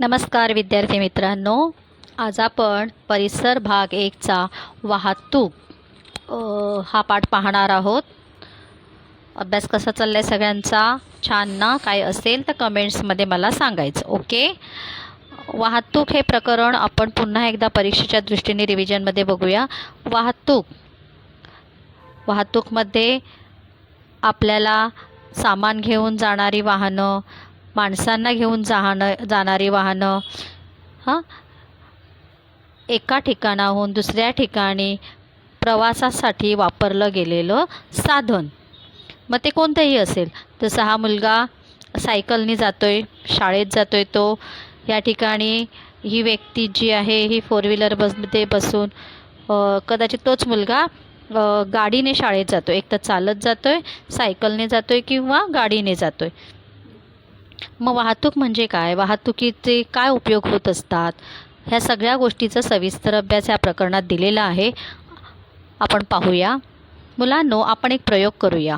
नमस्कार विद्यार्थी मित्रांनो. आज आपण परिसर भाग एकचा वाहतूक हा पाठ पाहणार आहोत. अभ्यास कसा चालला आहे सगळ्यांचा? छान ना? काय असेल तर कमेंट्समध्ये मला सांगायचं ओके? वाहतूक हे प्रकरण आपण पुन्हा एकदा परीक्षेच्या दृष्टीने रिव्हिजनमध्ये बघूया. वाहतूक. वाहतूकमध्ये आपल्याला सामान घेऊन जाणारी वाहनं माणसांना घेऊन जाणं जाणारी वाहनं हां? एका ठिकाणाहून दुसऱ्या ठिकाणी प्रवासासाठी वापरलं गेलेलं साधन. मग ते कोणतंही असेल. जसं हा मुलगा सायकलनी जातो आहे शाळेत जातो आहे तो. या ठिकाणी ही व्यक्ती जी आहे ही फोर व्हीलर बसमध्ये बसून कदाचित तोच मुलगा गाडीने शाळेत जातो एक तर चालत जातो आहे सायकलने जातो आहे किंवा गाडीने जातो आहे मग वाहतूक म्हणजे काय? वाहतुकीचे काय उपयोग होत असतात? ह्या सगळ्या गोष्टीचा सविस्तर अभ्यास या प्रकरणात दिलेला आहे. आपण पाहूया. मुलांनो आपण एक प्रयोग करूया.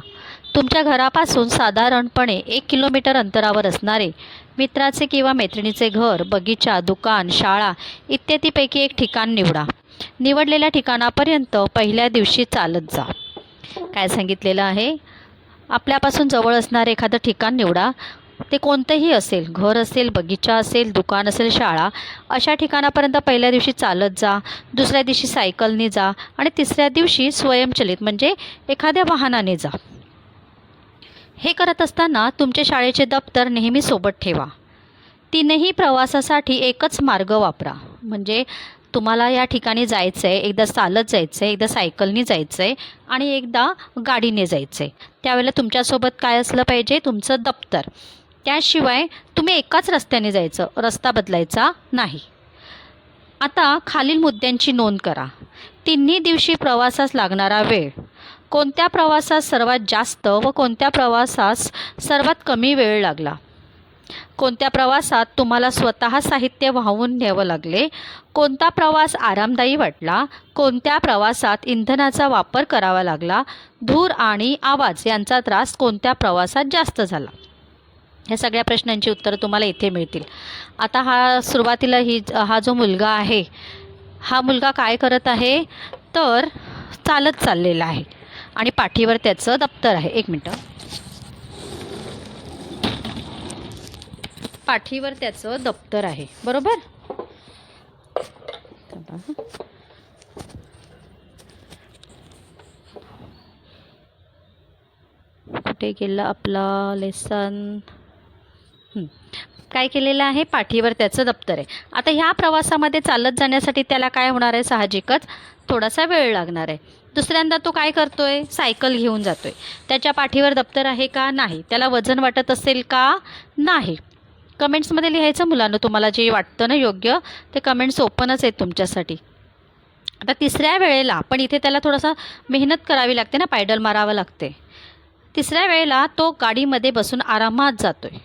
तुमच्या घरापासून साधारणपणे एक किलोमीटर अंतरावर असणारे मित्राचे किंवा मैत्रिणीचे घर बगीचा दुकान शाळा इत्यादीपैकी एक ठिकाण निवडा. निवडलेल्या ठिकाणापर्यंत पहिल्या दिवशी चालत जा. काय सांगितलेलं आहे? आपल्यापासून जवळ असणारे एखादं ठिकाण निवडा. ते कोणतंही असेल घर असेल बगीचा असेल दुकान असेल शाळा अशा ठिकाणापर्यंत पहिल्या दिवशी चालत जा दुसऱ्या दिवशी सायकलने जा आणि तिसऱ्या दिवशी स्वयंचलित म्हणजे एखाद्या वाहनाने जा. हे करत असताना तुमचे शाळेचे दप्तर नेहमी सोबत ठेवा. तीनही प्रवासासाठी एकच मार्ग वापरा. म्हणजे तुम्हाला या ठिकाणी जायचं आहे एकदा चालत जायचं आहे एकदा सायकलनी जायचं आहे आणि एकदा गाडीने जायचं आहे त्यावेळेला तुमच्यासोबत काय असलं पाहिजे? तुमचं दप्तर. त्याशिवाय तुम्ही एकाच रस्त्याने जायचं रस्ता बदलायचा नाही. आता खालील मुद्द्यांची नोंद करा. तिन्ही दिवशी प्रवासास लागणारा वेळ. कोणत्या प्रवासात सर्वात जास्त व कोणत्या प्रवासास सर्वात कमी वेळ लागला? कोणत्या प्रवासात तुम्हाला स्वतः साहित्य वाहून न्यावं लागले? कोणता प्रवास आरामदायी वाटला? कोणत्या प्रवासात इंधनाचा वापर करावा लागला? धूर आणि आवाज यांचा त्रास कोणत्या प्रवासात जास्त झाला? ह्या सगळ्या प्रश्नांची उत्तरं तुम्हाला इथे मिळतील. आता हा सुरुवातीला ही हा जो मुलगा आहे हा मुलगा काय करत आहे? तर चालत चाललेला आहे. आणि पाठीवर त्याचं दप्तर आहे. एक मिनटं. पाठीवर त्याचं दप्तर आहे. बरोबर? कुठे गेला आपला लेसन? काय केलेलं आहे? पाठीवर त्याचं दप्तर आहे. आता ह्या प्रवासामध्ये चालत जाण्यासाठी त्याला काय होणार आहे? साहजिकच थोडासा वेळ लागणार आहे. दुसऱ्यांदा तो काय करतोय? सायकल घेऊन जातोय. त्याच्या पाठीवर दप्तर आहे का? नाही. त्याला वजन वाटत असेल का? नाही. कमेंट्समध्ये लिहायचं मुलांना तुम्हाला जे वाटतं ना योग्य ते कमेंट्स ओपनच आहेत तुमच्यासाठी. आता तिसऱ्या वेळेला पण इथे त्याला थोडासा मेहनत करावी लागते ना पायडल मारावं लागते. तिसऱ्या वेळेला तो गाडीमध्ये बसून आरामात जातोय.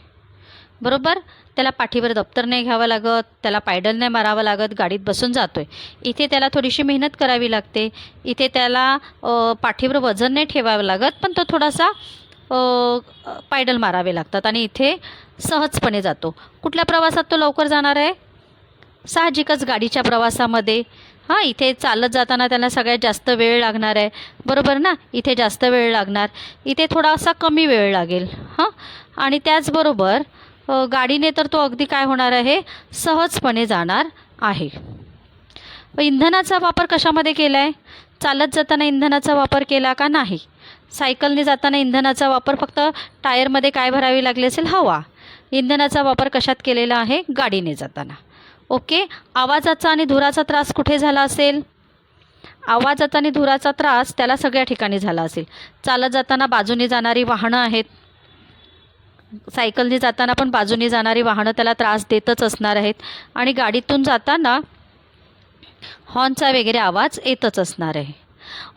बरोबर? त्याला पाठीवर दप्तर नाही घ्यावं लागत त्याला पायडल नाही मारावं लागत गाडीत बसून जातोय. इथे त्याला थोडीशी मेहनत करावी लागते. इथे त्याला पाठीवर वजन नाही ठेवावं लागत पण तो थोडासा पायडल मारावे लागतात आणि इथे सहजपणे जातो. कुठल्या प्रवासात तो लवकर जाणार आहे? साहजिकच गाडीच्या प्रवासामध्ये. हां इथे चालत जाताना त्यांना सगळ्यात जास्त वेळ लागणार आहे. बरोबर ना? इथे जास्त वेळ लागणार. इथे थोडासा कमी वेळ लागेल. हां? आणि त्याचबरोबर गाडीने तर तो अगदी काय होणार आहे? सहजपणे जाणार आहे. इंधनाचा वापर कशामध्ये केला आहे चालत जाताना इंधनाचा वापर केला का नाही? सायकलने जाताना इंधनाचा वापर फक्त टायरमध्ये काय भरावी लागली असेल? हवा. इंधनाचा वापर कशात केलेला आहे? गाडीने जाताना. ओके? आवाजाचा आणि धुराचा त्रास कुठे झाला असेल? आवाजाचा आणि धुराचा त्रास त्याला सगळ्या ठिकाणी झाला असेल. चालत जाताना बाजूने जाणारी वाहनं आहेत. सायकलने जाताना पण बाजूने जाणारी वाहनं त्याला त्रास देतच असणार आहेत. आणि गाडीतून जाताना हॉर्नचा वगैरे आवाज येतच असणार आहे.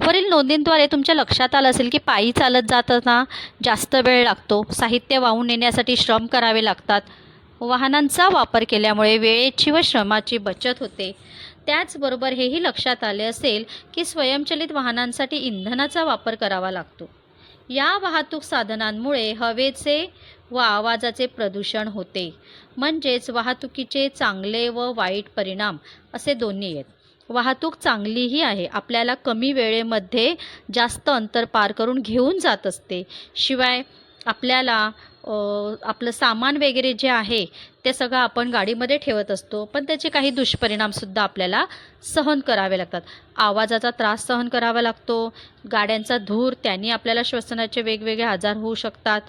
वरील नोंदींद्वारे तुमच्या लक्षात आलं असेल की पायी चालत जाताना जास्त वेळ लागतो. साहित्य वाहून नेण्यासाठी श्रम करावे लागतात. वाहनांचा वापर केल्यामुळे वेळेची व श्रमाची बचत होते. त्याचबरोबर हेही लक्षात आले असेल की स्वयंचलित वाहनांसाठी इंधनाचा वापर करावा लागतो. या वाहतूक साधनांमुळे हवेचे व आवाजाचे प्रदूषण होते. म्हणजेच वाहतुकीचे चांगले व वाईट परिणाम असे दोन्ही आहेत. वाहतूक चांगलीही आहे. आपल्याला कमी वेळेमध्ये जास्त अंतर पार करून घेऊन जात असते. शिवाय आपल्याला आपलं सामान वगैरे जे आहे ते सगळं आपण गाडीमध्ये ठेवत असतो. पण त्याचे काही दुष्परिणामसुद्धा आपल्याला सहन करावे लागतात. आवाजाचा त्रास सहन करावा लागतो. गाड्यांचा धूर त्यांनी आपल्याला श्वसनाचे वेगवेगळे आजार होऊ शकतात.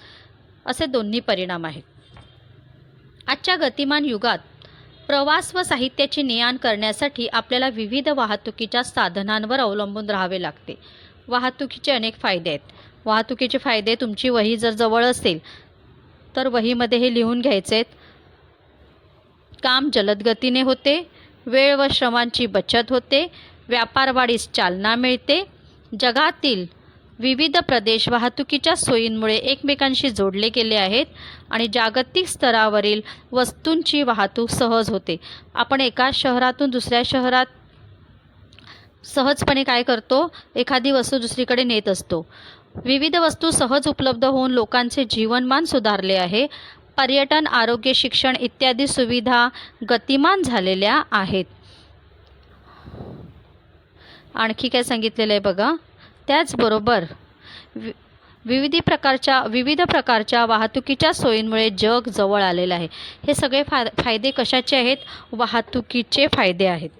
असे दोन्ही परिणाम आहेत. आजच्या गतिमान युगात प्रवास व साहित्याची ने-आण करण्यासाठी आपल्याला विविध वाहतुकीच्या साधनांवर अवलंबून राहावे लागते. वाहतुकीचे अनेक फायदे आहेत. वाहतुकीचे फायदे तुमची वही जर जवळ असेल तर वहीमध्ये हे लिहून घ्यायचे आहेत. काम जलद गतीने होते वेळ व श्रमांची बचत होते व्यापार वाढीस चालना मिळते. जगातील विविध प्रदेश वाहतुकीच्या सोयींमुळे एकमेकांशी जोडले गेले आहेत आणि जागतिक स्तरावरील वस्तूंची वाहतूक सहज होते. आपण एका शहरातून दुसऱ्या शहरात सहजपणे काय करतो? एखादी वस्तू दुसरीकडे नेत असतो. विविध वस्तू सहज उपलब्ध होऊन लोकांचे जीवनमान सुधारले आहे. पर्यटन आरोग्य शिक्षण इत्यादी सुविधा गतिमान झालेल्या आहेत. आणखी काय सांगितलेलं आहे बघा. त्याचबरोबर वि विविध प्रकारच्या विविध प्रकारच्या वाहतुकीच्या सोयींमुळे जग जवळ आलेलं आहे. हे सगळे फा फायदे कशाचे आहेत? वाहतुकीचे फायदे आहेत.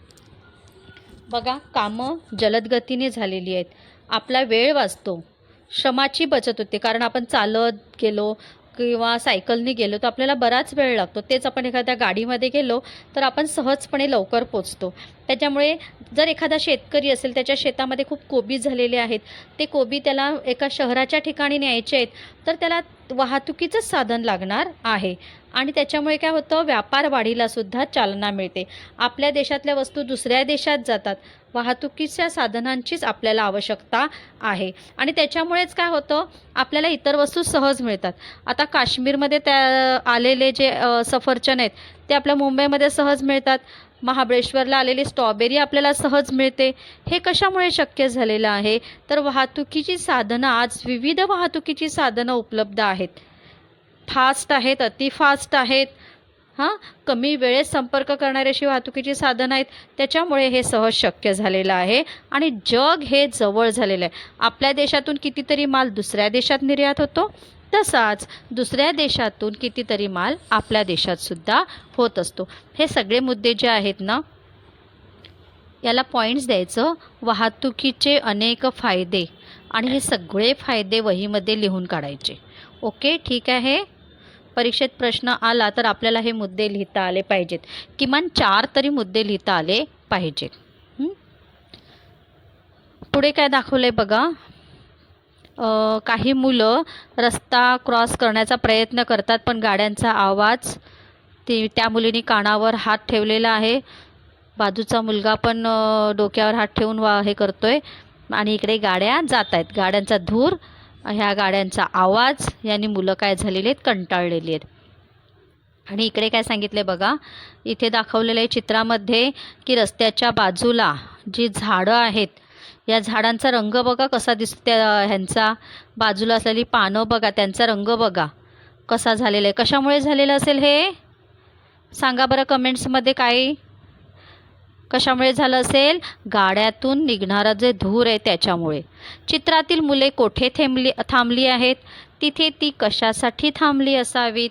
बघा कामं जलदगतीने झालेली आहेत. आपला वेळ वाचतो. श्रमाची बचत होते. कारण आपण चालत गेलो किंवा सायकलने गेलो तर आपल्याला बराच वेळ लागतो. तेच आपण एखाद्या गाडीमध्ये गेलो तर आपण सहजपणे लवकर पोचतो. त्याच्यामुळे जर एखादा शेतकरी असेल त्याच्या शेतामध्ये खूप कोबी झालेले आहेत ते कोबी त्याला एका शहराच्या ठिकाणी न्यायचे आहेत तर त्याला वाहतुकीचंच साधन लागणार आहे. आणि त्याच्यामुळे काय होतं व्यापार वाढीला सुद्धा चालना मिळते. आपल्या देशातल्या वस्तू दुसऱ्या देशात जातात. वाहतुकीच्या साधनांचीच आपल्याला आवश्यकता आहे. आणि त्याच्यामुळेच काय होतं आपल्याला इतर वस्तू सहज मिळतात. आता काश्मीरमध्ये त्या आलेले जे सफरचंद आहेत ते आपल्या मुंबईमध्ये सहज मिळतात. महाबळेश्वरला आलेली स्ट्रॉबेरी आपल्याला सहज मिळते. हे कशामुळे शक्य झालेलं आहे? तर वाहतुकीची साधनं आज विविध वाहतुकीची साधनं उपलब्ध आहेत. फास्ट आहेत अति फास्ट आहेत. हां कमी वेळेत संपर्क करणारी अशी वाहतुकीची साधनं आहेत. त्याच्यामुळे हे सहज शक्य झालेलं आहे. आणि जग हे जवळ झालेलं आहे. आपल्या देशातून कितीतरी माल दुसऱ्या देशात निर्यात होतो. तसाच दुसऱ्या देशातून कितीतरी माल आपल्या देशातसुद्धा होत असतो. हे सगळे मुद्दे जे आहेत ना याला पॉईंट्स द्यायचं. वाहतुकीचे अनेक फायदे आणि हे सगळे फायदे वहीमध्ये लिहून काढायचे. ओके ठीक आहे? परीक्षेत प्रश्न आला तर आपल्याला हे मुद्दे लिहिता आले पाहिजेत. किमान चार तरी मुद्दे लिहिता आले पाहिजेत. पुढे काय दाखवलं आहे बघा काही मुलं रस्ता क्रॉस करण्याचा प्रयत्न करतात पण गाड्यांचा आवाज ती त्या मुलीने कानावर हात ठेवलेला आहे. बाजूचा मुलगा पण डोक्यावर हात ठेवून वा हे करतोय. आणि इकडे गाड्या जात आहेत गाड्यांचा धूर ह्या गाड्यांचा आवाज यांनी मुलं काय झालेली आहेत कंटाळलेली आहेत. आणि इकडे काय सांगितले बघा इथे दाखवलेलं आहे चित्रामध्ये की रस्त्याच्या बाजूला जी झाडं आहेत या झाडांचा रंग बघा कसा दिसतो त्या ह्यांचा बाजूला असलेली पानं बघा त्यांचा रंग बघा कसा झालेला आहे कशामुळे झालेलं असेल हे? सांगा बरं कमेंट्समध्ये काय कशामुळे झालं असेल? गाड्यातून निघणारा जे धूर आहे त्याच्यामुळे. चित्रातील मुले कोठे थेंबली थांबली आहेत? तिथे ती कशासाठी थांबली असावीत?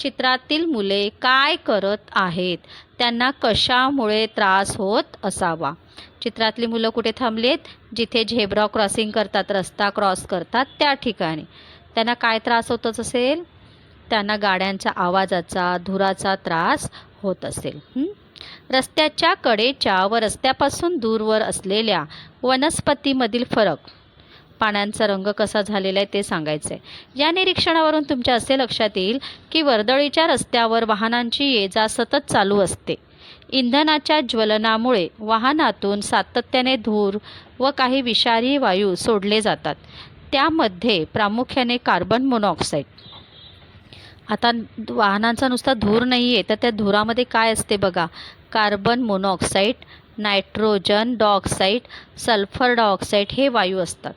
चित्रातील मुले काय करत आहेत? त्यांना कशामुळे त्रास होत असावा? चित्रातली मुलं कुठे थांबली आहेत जिथे झेब्रा क्रॉसिंग करतात रस्ता क्रॉस करतात त्या ठिकाणी. त्यांना काय त्रास होतच असेल? त्यांना गाड्यांच्या आवाजाचा धुराचा त्रास होत असेल. हं? रस्त्याच्या कडेच्या व रस्त्यापासून दूरवर असलेल्या वनस्पतीमधील फरक. पानांचा रंग कसा झालेला आहे ते सांगायचं आहे या निरीक्षणावरून तुमच्या असे लक्षात येईल की वर्दळीच्या रस्त्यावर वाहनांची ये जा सतत चालू असते. इंधनाच्या ज्वलनामुळे वाहनातून सातत्याने धूर व काही विषारी वायू सोडले जातात. त्यामध्ये प्रामुख्याने कार्बन मोनॉक्साईड. आता वाहनांचा नुसता धूर नाही आहे तर त्या धुरामध्ये काय असते बघा. Carbon monoxide nitrogen dioxide sulphur dioxide हे वायू असतात.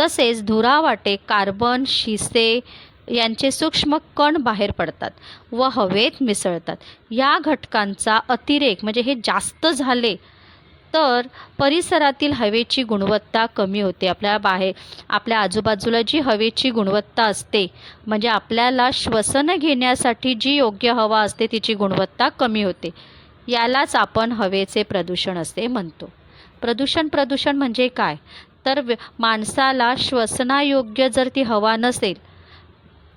तसेच धुरावाटे कार्बन शिसे यांचे सूक्ष्म कण बाहेर पडतात व हवेत मिसळतात. या घटकांचा अतिरेक म्हणजे हे जास्त झाले तर परिसरातील हवेची गुणवत्ता कमी होते. आपल्या बाहेर आपल्या आजूबाजूला जी हवेची गुणवत्ता असते म्हणजे आपल्याला श्वसन घेण्यासाठी जी योग्य हवा असते तिची गुणवत्ता कमी होते. यालाच आपण हवेचे प्रदूषण असे म्हणतो. प्रदूषण प्रदूषण म्हणजे काय? तर व्य- माणसाला श्वसनायोग्य जर ती हवा नसेल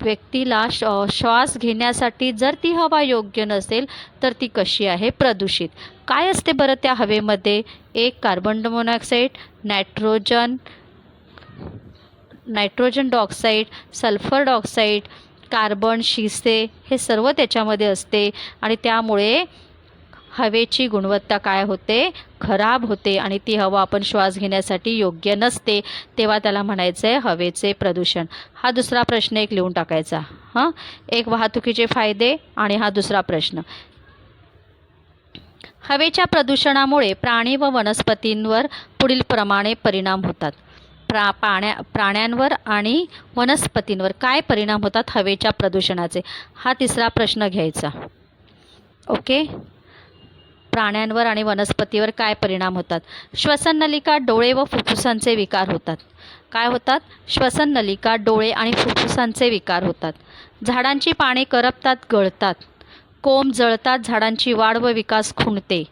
व्यक्तीला श श्वास घेण्यासाठी जर ती हवा योग्य नसेल तर ती कशी आहे? प्रदूषित. काय असते बरं त्या हवेमध्ये? एक carbon monoxide nitrogen nitrogen dioxide sulphur dioxide carbon शिसे हे सर्व त्याच्यामध्ये असते आणि त्यामुळे हवेची गुणवत्ता काय होते? खराब होते आणि ती हवा आपण श्वास घेण्यासाठी योग्य नसते तेव्हा त्याला म्हणायचं आहे हवेचे प्रदूषण. हा दुसरा प्रश्न एक लिहून टाकायचा. हां? एक वाहतुकीचे फायदे आणि हा दुसरा प्रश्न. हवेच्या प्रदूषणामुळे प्राणी व वनस्पतींवर पुढील प्रमाणे परिणाम होतात. प्रा पाण्या प्राण्यांवर आणि वनस्पतींवर काय परिणाम होतात? हवेच्या प्रदूषणाचे. हा तिसरा प्रश्न घ्यायचा. ओके? प्राण्यांवर आणि वनस्पतीवर काय परिणाम होतात? श्वसननलिका डोळे व फुफ्फुसांचे विकार होतात. काय होतात? श्वसन नलिका डोळे आणि फुफ्फुसांचे विकार होतात. झाडांची पाने करपतात गळतात. कोंब जळतात झाडांची वाढ व विकास खुंटते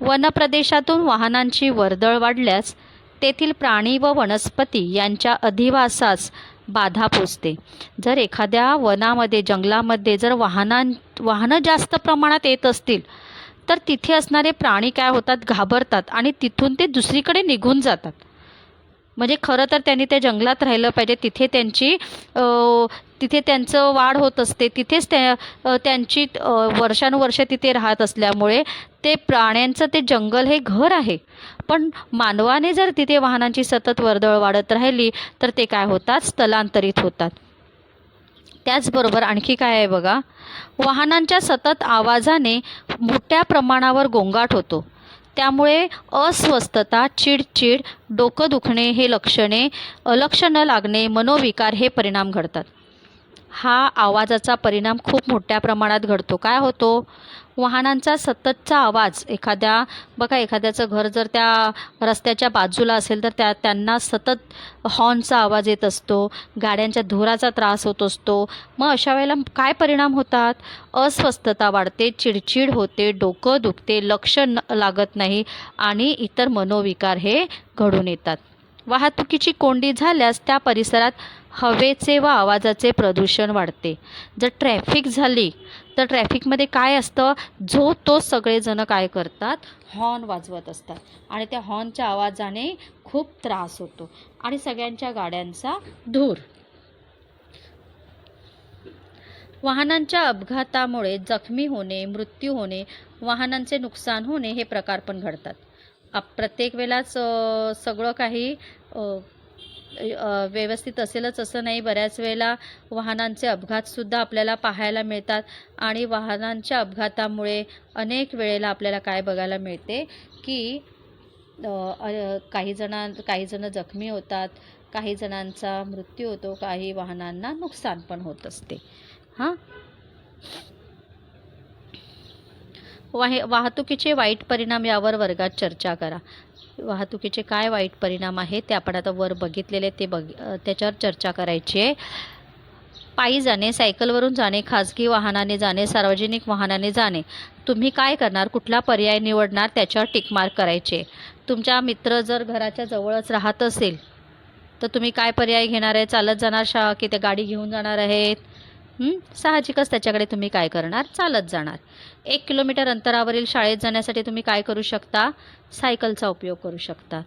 वनप्रदेशातून वाहनांची वर्दळ वाढल्यास तेथील प्राणी व वनस्पती यांच्या अधिवासास बाधा पोचते. जर एखाद्या वनामध्ये जंगलामध्ये जर वाहनां वाहनं जास्त प्रमाणात येत असतील तर तिथे असणारे प्राणी काय होतात? घाबरतात आणि तिथून ते दुसरीकडे निघून जातात. म्हणजे खरं तर त्यांनी त्या जंगलात राहिलं पाहिजे. तिथे त्यांची तिथे त्यांचं वाढ होत असते. तिथेच त्या त्यांची अ, वर्षानुवर्षे तिथे राहत असल्यामुळे ते प्राण्यांचं ते जंगल हे घर आहे. पण मानवाने जर तिथे वाहनांची सतत वर्दळ वाढत राहिली तर ते काय होतात? स्थलांतरित होतात. त्याचबरोबर आणखी काय आहे बघा? वाहनांच्या सतत आवाजाने मोठ्या प्रमाणावर गोंगाट होतो. त्यामुळे अस्वस्थता चिडचिड डोकं दुखणे हे लक्षणे अलक्ष लक्ष न लागणे मनोविकार हे परिणाम घडतात. हा आवाजाचा परिणाम खूप मोठ्या प्रमाणात घडतो. काय होतो? वाहनांचा सततचा आवाज एखाद्या बघा एखाद्याचं घर जर त्या रस्त्याच्या बाजूला असेल तर त्या त्यांना सतत हॉर्नचा आवाज येत असतो गाड्यांच्या धुराचा त्रास होत असतो. मग अशा वेळेला काय परिणाम होतात? अस्वस्थता वाढते चिडचिड होते डोकं दुखते लक्ष न लागत नाही आणि इतर मनोविकार हे घडून येतात. वाहतुकीची कोंडी झाल्यास त्या परिसरात हवेचे व आवाजाचे प्रदूषण वाढते. जर ट्रॅफिक झाली तर ट्रॅफिकमध्ये काय असतं? जो तो सगळेजणं काय करतात? हॉर्न वाजवत असतात. आणि त्या हॉर्नच्या आवाजाने खूप त्रास होतो. आणि सगळ्यांच्या गाड्यांचा धूर. वाहनांच्या अपघातामुळे जखमी होणे मृत्यू होणे वाहनांचे नुकसान होणे हे प्रकार पण घडतात. प्रत्येक वेळाच सगळं काही व्यवस्थित असेलच असं नाही. बऱ्याच वेळेला वाहनांचे अपघातसुद्धा आपल्याला पाहायला मिळतात आणि वाहनांच्या अपघातामुळे अनेक वेळेला आपल्याला काय बघायला मिळते की काही जणां काही जणं जखमी होतात काही जणांचा मृत्यू होतो काही वाहनांना नुकसान पण होत असते. हां? वाहे वाहतुकीचे वाईट परिणाम यावर वर्गात चर्चा करा. वाहतुकीचे काय वाईट परिणाम आहेत ते आपण आता वर बघितलेले ते बघ त्याच्यावर चर्चा करायची आहे. पायी जाणे सायकलवरून जाणे खाजगी वाहनाने जाणे सार्वजनिक वाहनाने जाणे तुम्ही काय करणार? कुठला पर्याय निवडणार? त्याच्यावर टिकमार्क करायचे तुमचा मित्र जर घराच्या जवळच राहत असेल तर तुम्ही काय पर्याय घेणार आहे? चालत जाणार शा की ते गाडी घेऊन जाणार आहेत? साहजिकच त्याच्याकडे तुम्ही काय करणार? चालत जाणार. एक किलोमीटर अंतरावरील शाळेत जाण्यासाठी तुम्ही काय करू शकता? सायकलचा उपयोग करू शकता.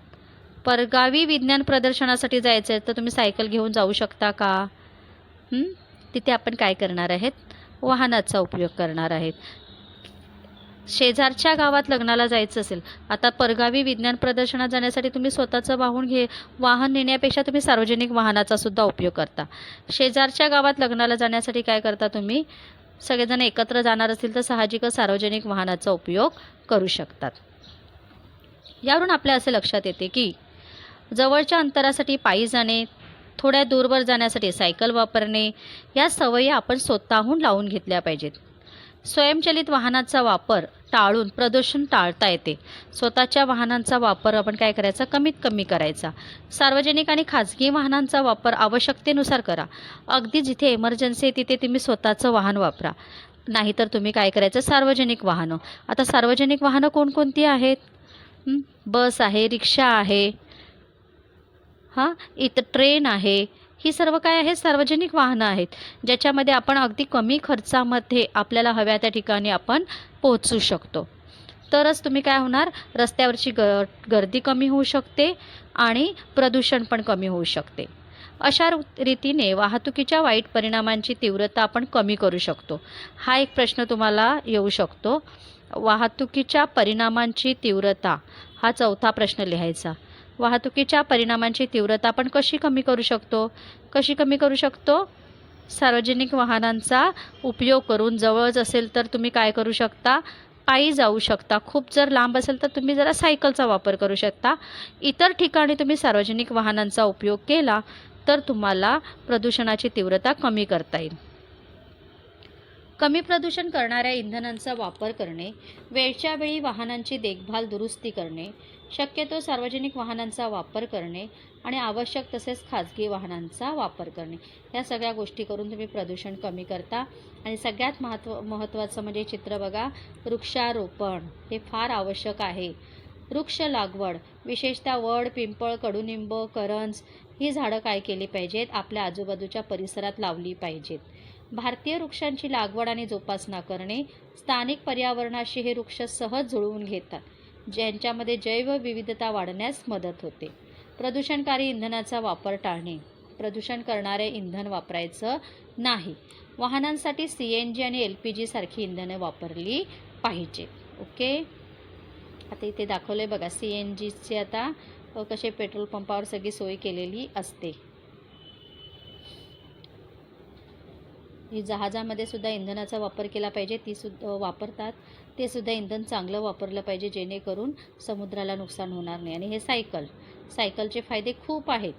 परगावी विज्ञान प्रदर्शनासाठी जायचं आहे तर तुम्ही सायकल घेऊन जाऊ शकता का? तिथे आपण काय करणार आहेत? वाहनाचा उपयोग करणार आहेत. शेजारच्या गावात लग्नाला जायचं असेल आता परगावी विज्ञान प्रदर्शनात जाण्यासाठी तुम्ही स्वतःचं वाहून घे वाहन नेण्यापेक्षा तुम्ही सार्वजनिक वाहनाचा सुद्धा उपयोग करता. शेजारच्या गावात लग्नाला जाण्यासाठी काय करता तुम्ही? सगळेजण एकत्र जाणार असतील तर साहजिकच सार्वजनिक वाहनाचा उपयोग करू शकतात. यावरून आपल्या असे लक्षात येते की जवळच्या अंतरासाठी पायी जाणे थोड्या दूरवर जाण्यासाठी सायकल वापरणे या सवयी आपण स्वतःहून लावून घेतल्या पाहिजेत. स्वयंचलित वाहनाचा वापर टाळून प्रदूषण टाळता येते. स्वतःच्या वाहनांचा वापर आपण काय करायचा? कमीत कमी करायचा. सार्वजनिक आणि खाजगी वाहनांचा वापर आवश्यकतेनुसार करा. अगदी जिथे इमर्जन्सी आहे तिथे तुम्ही स्वतःचं वाहन वापरा. नाहीतर तुम्ही काय करायचं? सार्वजनिक वाहनं. आता सार्वजनिक वाहनं कोणकोणती आहेत? बस आहे रिक्षा आहे. हां? इथं ट्रेन आहे. ही सर्व काय आहे सार्वजनिक वाहनं आहेत ज्याच्यामध्ये आपण अगदी कमी खर्चामध्ये आपल्याला हव्या त्या ठिकाणी आपण पोहोचू शकतो. तरच तुम्ही काय होणार? रस्त्यावरची ग गर्दी कमी होऊ शकते आणि प्रदूषण पण कमी होऊ शकते. अशा रु- रीतीने वाहतुकीच्या वाईट परिणामांची तीव्रता आपण कमी करू शकतो. हा एक प्रश्न तुम्हाला येऊ शकतो. वाहतुकीच्या परिणामांची तीव्रता हा चौथा प्रश्न लिहायचा. वाहतुकीच्या परिणामांची तीव्रता आपण कशी कमी करू शकतो? कशी कमी करू शकतो? सार्वजनिक वाहनांचा उपयोग करून जवळच असेल तर तुम्ही काय करू शकता? पायी जाऊ शकता. खूप जर लांब असेल तर तुम्ही जरा सायकलचा वापर करू शकता. इतर ठिकाणी तुम्ही सार्वजनिक वाहनांचा उपयोग केला तर तुम्हाला प्रदूषणाची तीव्रता कमी करता येईल. कमी प्रदूषण करणाऱ्या इंधनांचा वापर करणे वेळच्या वेळी वाहनांची देखभाल दुरुस्ती करणे शक्यतो सार्वजनिक वाहनांचा वापर करणे आणि आवश्यक तसेच खाजगी वाहनांचा वापर करणे. या सगळ्या गोष्टी करून तुम्ही प्रदूषण कमी करता. आणि सगळ्यात महत्त्व महत्त्वाचं म्हणजे चित्र बघा वृक्षारोपण हे फार आवश्यक आहे. वृक्ष लागवड विशेषतः वड पिंपळ कडुनिंब करंज ही झाडं काय केली पाहिजेत? आपल्या आजूबाजूच्या परिसरात लावली पाहिजेत. भारतीय वृक्षांची लागवड आणि जोपासना करणे स्थानिक पर्यावरणाशी हे वृक्ष सहज जुळवून घेतात. ज्यांच्यामध्ये जैवविविधता वाढण्यास मदत होते. प्रदूषणकारी इंधनाचा वापर टाळणे. प्रदूषण करणारे इंधन वापरायचं नाही. वाहनांसाठी सी एन जी आणि एल पी जी सारखी इंधने वापरली पाहिजे. ओके? आता इथे दाखवलं आहे बघा सी एन जीचे आता कसे पेट्रोल पंपावर सगळी सोय केलेली असते ही जहाजामध्ये सुद्धा इंधनाचा वापर केला पाहिजे ती सुद्धा वापरतात. ते सुद्धा इंधन चांगलं वापरलं पाहिजे जेणेकरून समुद्राला नुकसान होणार नाही. आणि हे सायकल सायकलचे फायदे खूप आहेत.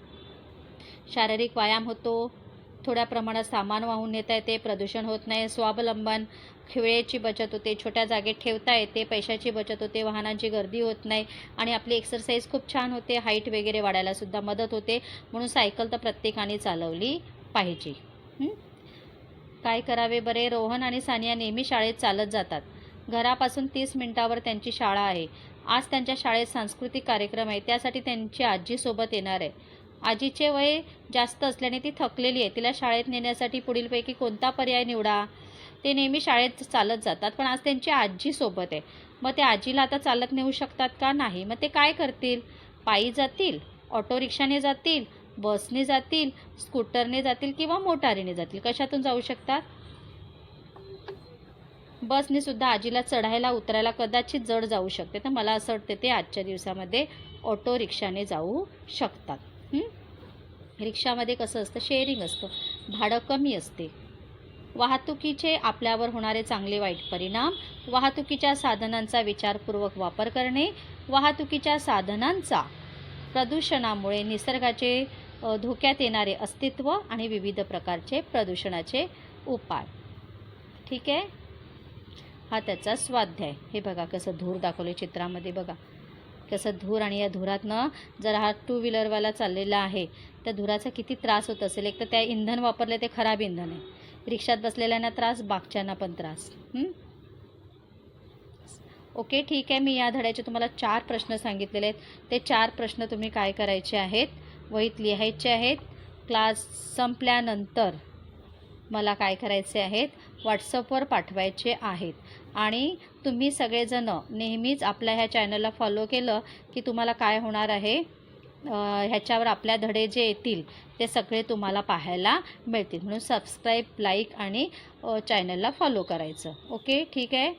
शारीरिक व्यायाम होतो थोड्या प्रमाणात सामान वाहून नेता येते प्रदूषण होत नाही स्वावलंबन वेळेची बचत होते छोट्या जागेत ठेवता येते पैशाची बचत होते वाहनांची गर्दी होत नाही आणि आपली एक्सरसाइज खूप छान होते हाईट वगैरे वाढायलासुद्धा मदत होते. म्हणून सायकल तर प्रत्येकाने चालवली पाहिजे. हं? काय करावे बरे? रोहन आणि सानिया नेहमी शाळेत चालत जातात. घरापासून तीस मिनिटावर त्यांची शाळा आहे. आज त्यांच्या शाळेत सांस्कृतिक कार्यक्रम आहे. त्यासाठी त्यांची आजीसोबत येणार आहे. आजीचे वय जास्त असल्याने ती थकलेली आहे. तिला शाळेत नेण्यासाठी पुढीलपैकी कोणता पर्याय निवडा? ते नेहमी शाळेत चालत जातात पण आज त्यांची आजी सोबत आहे. मग ते आजीला आता चालत नेऊ शकतात का नाही? मग ते काय करतील? पायी जातील? ऑटो रिक्षाने जातील? बसने जातील स्कूटरने जातील किंवा मोटारीने जातील. कशातून जाऊ शकतात? बसने सुद्धा आजीला चढायला उतरायला कदाचित जड जाऊ शकते. तर मला असं वाटते ते आजच्या दिवसामध्ये ऑटो रिक्षाने जाऊ शकतात. रिक्षामध्ये कसं असतं? शेअरिंग असतं. भाडं कमी असते. वाहतुकीचे आपल्यावर होणारे चांगले वाईट परिणाम वाहतुकीच्या साधनांचा विचारपूर्वक वापर करणे वाहतुकीच्या साधनांचा प्रदूषणामुळे निसर्गाचे धोक्यात येणारे अस्तित्व आणि विविध प्रकारचे प्रदूषणाचे उपाय. ठीक आहे? हा त्याचा स्वाध्याय. हे बघा कसं धूर दाखवले चित्रामध्ये बघा. कसं धूर आणि या धुरातनं जर हा टू व्हीलरवाला चाललेला आहे त्या धुराचा किती त्रास होत असेल? एक तर त्या इंधन वापरले ते खराब इंधन आहे. रिक्षात बसलेल्यांना त्रास बागच्यांना पण त्रास. ओके ठीक आहे. मी या धड्याचे तुम्हाला चार प्रश्न सांगितलेले आहेत. ते चार प्रश्न तुम्ही काय करायचे आहेत? वहीत लिहायचे आहेत. क्लास संपल्यानंतर मला काय करायचे आहेत? व्हॉट्सअपवर पाठवायचे आहेत. आणि तुम्ही सगळेजणं नेहमीच आपल्या ह्या चॅनलला फॉलो केलं की तुम्हाला काय होणार आहे? ह्याच्यावर आपल्या धडे जे येतील ते सगळे तुम्हाला पाहायला मिळतील. म्हणून सबस्क्राईब लाईक आणि चॅनलला फॉलो करायचं. ओके? ठीक आहे?